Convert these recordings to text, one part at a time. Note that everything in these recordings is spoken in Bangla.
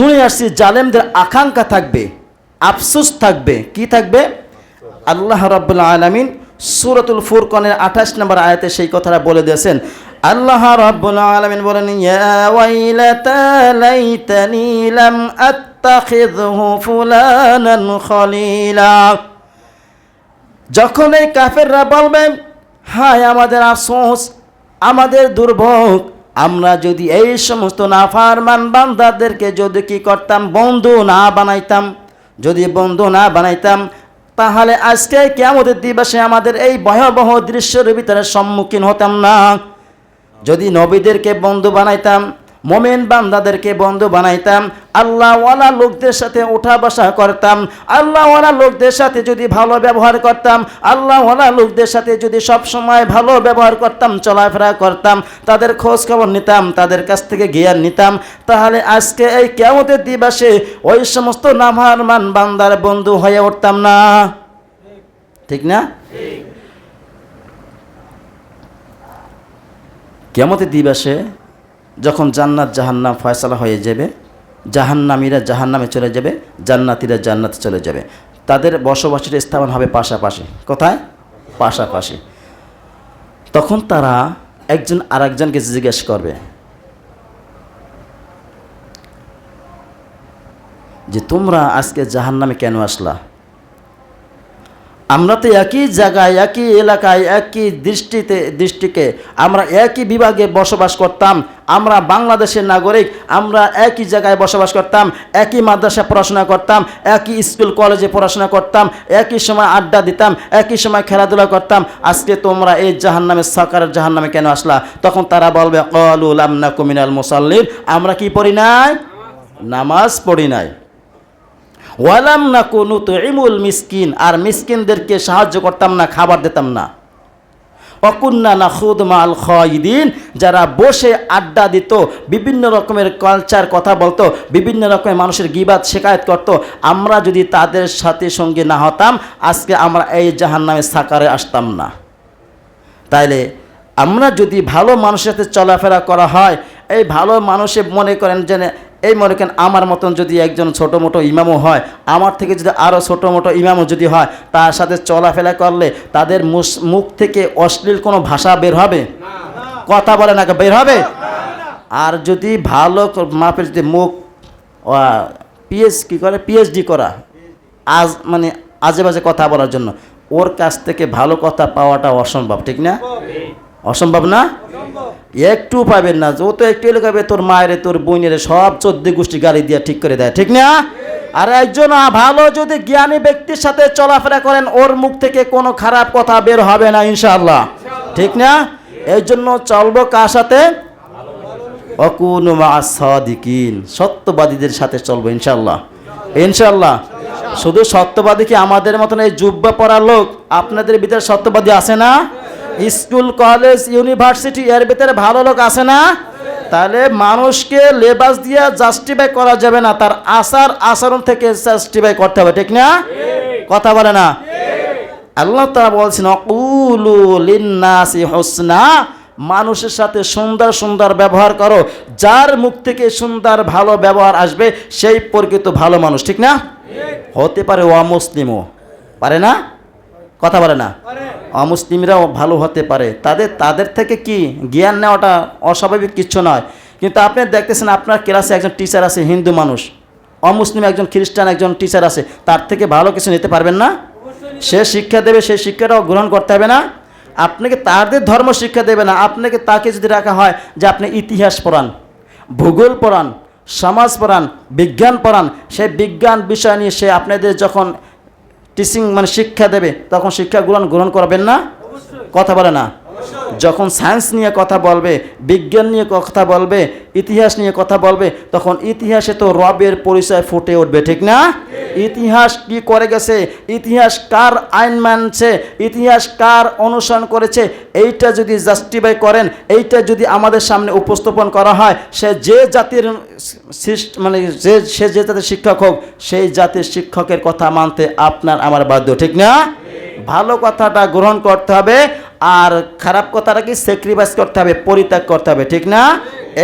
শুনে আসছি, জালেমদের আকাঙ্ক্ষা থাকবে, আফসোস থাকবে। কি থাকবে? আল্লাহ রাব্বুল আলামিন সূরাতুল ফুরকানের 28 নম্বর আয়াতে সেই কথাটা বলে দিয়েছেন। আল্লাহ রাব্বুল আলামিন বলেন, ইয়া ওয়াইলাতা লাইতানি লাম আত্তাখিযহু ফুলানান খলিলা। যখন এই কাফেররা বলবে, হায় আমাদের আফসোস, আমাদের দুর্ভোগ আমরা যদি এই সমস্ত নাফারমান বান্দাদেরকে যদি কি করতাম, বন্ধু না বানাইতাম, যদি বন্ধু না বানাইতাম, তাহলে আজকে কেমতের দিবসে আমাদের এই ভয়াবহ দৃশ্যের ভিতরে সম্মুখীন হতাম না। যদি নবীদেরকে বন্ধু বানাইতাম মোমেন বান্দাদেরকে বন্ধু বানাইতাম। আল্লাহওয়ালা লোকদের সাথে ওঠা বসা করতাম। আল্লাহওয়ালা লোকদের সাথে যদি ভালো ব্যবহার করতাম। আল্লাহওয়ালা লোকদের সাথে যদি সব সময় ভালো ব্যবহার করতাম চলাফেরা করতাম। তাদের খোঁজ খবর নিতাম তাদের কাছ থেকে জ্ঞান নিতাম। তাহলে আজকে এই কেমতের দিবাসে ওই সমস্ত নাভারমান বান্দার বন্ধু হয়ে উঠতাম না? ঠিক না? কেমতের দিবসে যখন জান্নাত জাহান্নাম ফয়সালা হয়ে যাবে, জাহান্নামীরা জাহান্নামে চলে যাবে, জান্নাতিরা জান্নাতে চলে যাবে। তাদের বসবাসের স্থাপন হবে পাশাপাশি। কোথায়? পাশাপাশি। তখন তারা একজন আরেকজনকে জিজ্ঞেস করবে যে, তোমরা আজকে জাহান্নামে কেন আসলা? আমরা তো একই জায়গায়, একই এলাকায়, একই দৃষ্টিতে, দৃষ্টিকে আমরা একই বিভাগে বসবাস করতাম। আমরা বাংলাদেশের নাগরিক, আমরা একই জায়গায় বসবাস করতাম, একই মাদ্রাসায় পড়াশোনা করতাম, একই স্কুল, কলেজে পড়াশোনা করতাম, একই সময় আড্ডা দিতাম, একই সময় খেলাধুলা করতাম। আজকে তোমরা এই জাহান জাহান্নামে সরকারের জাহান্নামে কেন আসলা? তখন তারা বলবে কলুল আমনা কুমিনাল মুসাল্লির আমরা কি পড়ি নাই? নামাজ পড়ি নাই। ওয়ালাম না কোনো তো ইমুল মিসকিন, আর মিসকিনদেরকে সাহায্য করতাম না, খাবার দিতাম না। অকুন্না না খুদ মাল খয়দিন, যারা বসে আড্ডা দিত, বিভিন্ন রকমের কালচার কথা বলতো, বিভিন্ন রকমের মানুষের গিবাদ শেখায়ত করত, আমরা যদি তাদের সাথে সঙ্গে না হতাম, আজকে আমরা এই জাহান নামে সাকারে আসতাম না। তাইলে আমরা যদি ভালো মানুষের সাথে চলাফেরা করা হয়, এই ভালো মানুষে মনে করেন যে এই মনে করেন আমার মতন যদি একজন ছোটো মোটো ইমামও হয়, আমার থেকে যদি আরও ছোটো মোটো ইমামও যদি হয়, তার সাথে চলাফেরা করলে তাদের মুখ থেকে অশ্লীল কোনো ভাষা বের হবে? কথা বলে না, বের হবে? আর যদি ভালো মাপের যদি মুখ পিএইচ কী করে? পিএইচডি করা। আজ মানে আজে বাজে কথা বলার জন্য। ওর কাছ থেকে ভালো কথা পাওয়াটা অসম্ভব, ঠিক না? অসম্ভব না? একটু পাবেন না, ও তো একটু এলাকাবে তোর মায়ের, তোর বোনের সব চোদ্দ গোষ্ঠী গালি দিয়ে ঠিক করে দেয়, ঠিক না? আর একজন ভালো যদি জ্ঞানী ব্যক্তির সাথে চলাফেরা করেন, ওর মুখ থেকে কোনো খারাপ কথা বের হবে না ইনশাল্লাহ ঠিক না? এই জন্য চলবো কার সাথে? অকুন সাদিকিন, সত্যবাদীদের সাথে চলবো ইনশাল্লাহ ইনশাল্লাহ শুধু সত্যবাদী কি আমাদের মতন এই জুব্বা পড়া লোক? আপনাদের ভিতরে সত্যবাদী আছে না? স্কুল, কলেজ, ইউনিভার্সিটি, এর ভিতরে ভালো লোক আছে না? তাহলে মানুষকে লেবাস দিয়ে জাস্টিফাই করা যাবে না। তার আচার আচরণ থেকে জাস্টিফাই করতে হবে, ঠিক না? কথা বলে না? আল্লাহ তারা বলছেন, অকুলু লিন্নাসি হোসনা মানুষের সাথে সুন্দর সুন্দর ব্যবহার করো। যার মুখ থেকে সুন্দর ভালো ব্যবহার আসবে, সেই প্রকৃত ভালো মানুষ, ঠিক না? হতে পারে অমুসলিমও, পারে না? কথা বলে না। অমুসলিমরাও ভালো হতে পারে। তাদের তাদের থেকে কি জ্ঞান নেওয়াটা অস্বাভাবিক কিছু নয়। কিন্তু আপনি দেখতেছেন আপনার ক্লাসে একজন টিচার আছে, হিন্দু মানুষ। অমুসলিম একজন খ্রিস্টান একজন টিচার আছে। তার থেকে ভালো কিছু নিতে পারবেন না। সে শিক্ষা দেবে সেই শিক্ষাটাও গ্রহণ করতে হবে না। আপনাকে তাদের ধর্ম শিক্ষা দেবে না। আপনাকে তাকে যদি রাখা হয় যে আপনি ইতিহাস পড়ান, ভূগোল পড়ান, সমাজ পড়ান, বিজ্ঞান পড়ান সেই বিজ্ঞান বিষয় নিয়ে সে আপনাদের যখন টিচিং মানে শিক্ষা দেবে তখন শিক্ষা গ্রহণ গ্রহণ করবেন না? কথা বলে না? যখন সায়েন্স নিয়ে কথা বলবে বিজ্ঞান নিয়ে কথা বলবে ইতিহাস নিয়ে কথা বলবে তখন ইতিহাসে তো রবের পরিচয় ফুটে উঠবে ঠিক না? ইতিহাস কি করে গেছে? ইতিহাস কার আইন মানছে? ইতিহাস কার অনুসরণ করেছে? এইটা যদি জাস্টিফাই করেন, এইটা যদি আমাদের সামনে উপস্থাপন করা হয়, সে যে জাতির মানে যে, সে যে জাতির শিক্ষক হোক, সেই জাতির শিক্ষকের কথা মানতে আপনার আমার বাধ্য, ঠিক না? ভালো কথাটা গ্রহণ করতে হবে, আর খারাপ কথাটা কি স্যাক্রিফাইস করতে হবে, পরিত্যাগ করতে হবে, ঠিক না?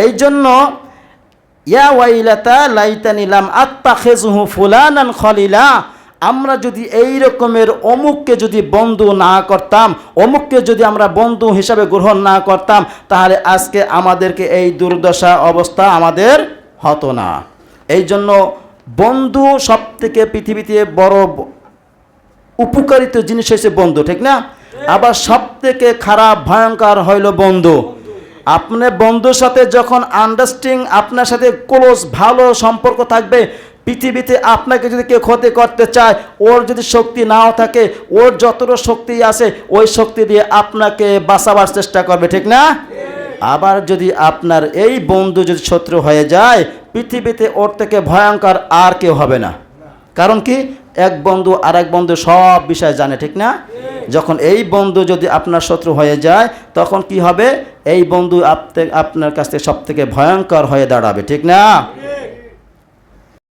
এই জন্য ইয়া ওয়াইলাতা লাইতানি লাম আত্তাখিজহু ফুলানান খলিলা। আমরা যদি এই রকমের অমুককে যদি বন্ধু না করতাম, অমুককে যদি আমরা বন্ধু হিসাবে গ্রহণ না করতাম, তাহলে আজকে আমাদেরকে এই দুর্দশা অবস্থা আমাদের হতো না। এই জন্য বন্ধু সব থেকে পৃথিবীতে বড় উপকারিত জিনিস হয়েছে বন্ধু, ঠিক না? আবার সব থেকে খারাপ, ভয়ঙ্কর হইল বন্ধু। আপনার বন্ধুর সাথে যখন আন্ডারস্ট্যান্ডিং আপনার সাথে ক্লোজ ভালো সম্পর্ক থাকবে, পৃথিবীতে আপনাকে যদি কেউ ক্ষতি করতে চায়, ওর যদি শক্তি নাও থাকে, ওর যতটা শক্তি আছে, ওই শক্তি দিয়ে আপনাকে বাঁচাবার চেষ্টা করবে, ঠিক না? আবার যদি আপনার এই বন্ধু যদি শত্রু হয়ে যায়, পৃথিবীতে ওর থেকে ভয়ঙ্কর আর কেউ হবে না। কারণ কি? এক বন্ধু আর এক বন্ধু সব বিষয় জানে, ঠিক না? যখন এই বন্ধু যদি আপনার শত্রু হয়ে যায়, তখন কি হবে? এই বন্ধু আপনার কাছ থেকে সব থেকে ভয়ঙ্কর হয়ে দাঁড়াবে, ঠিক না?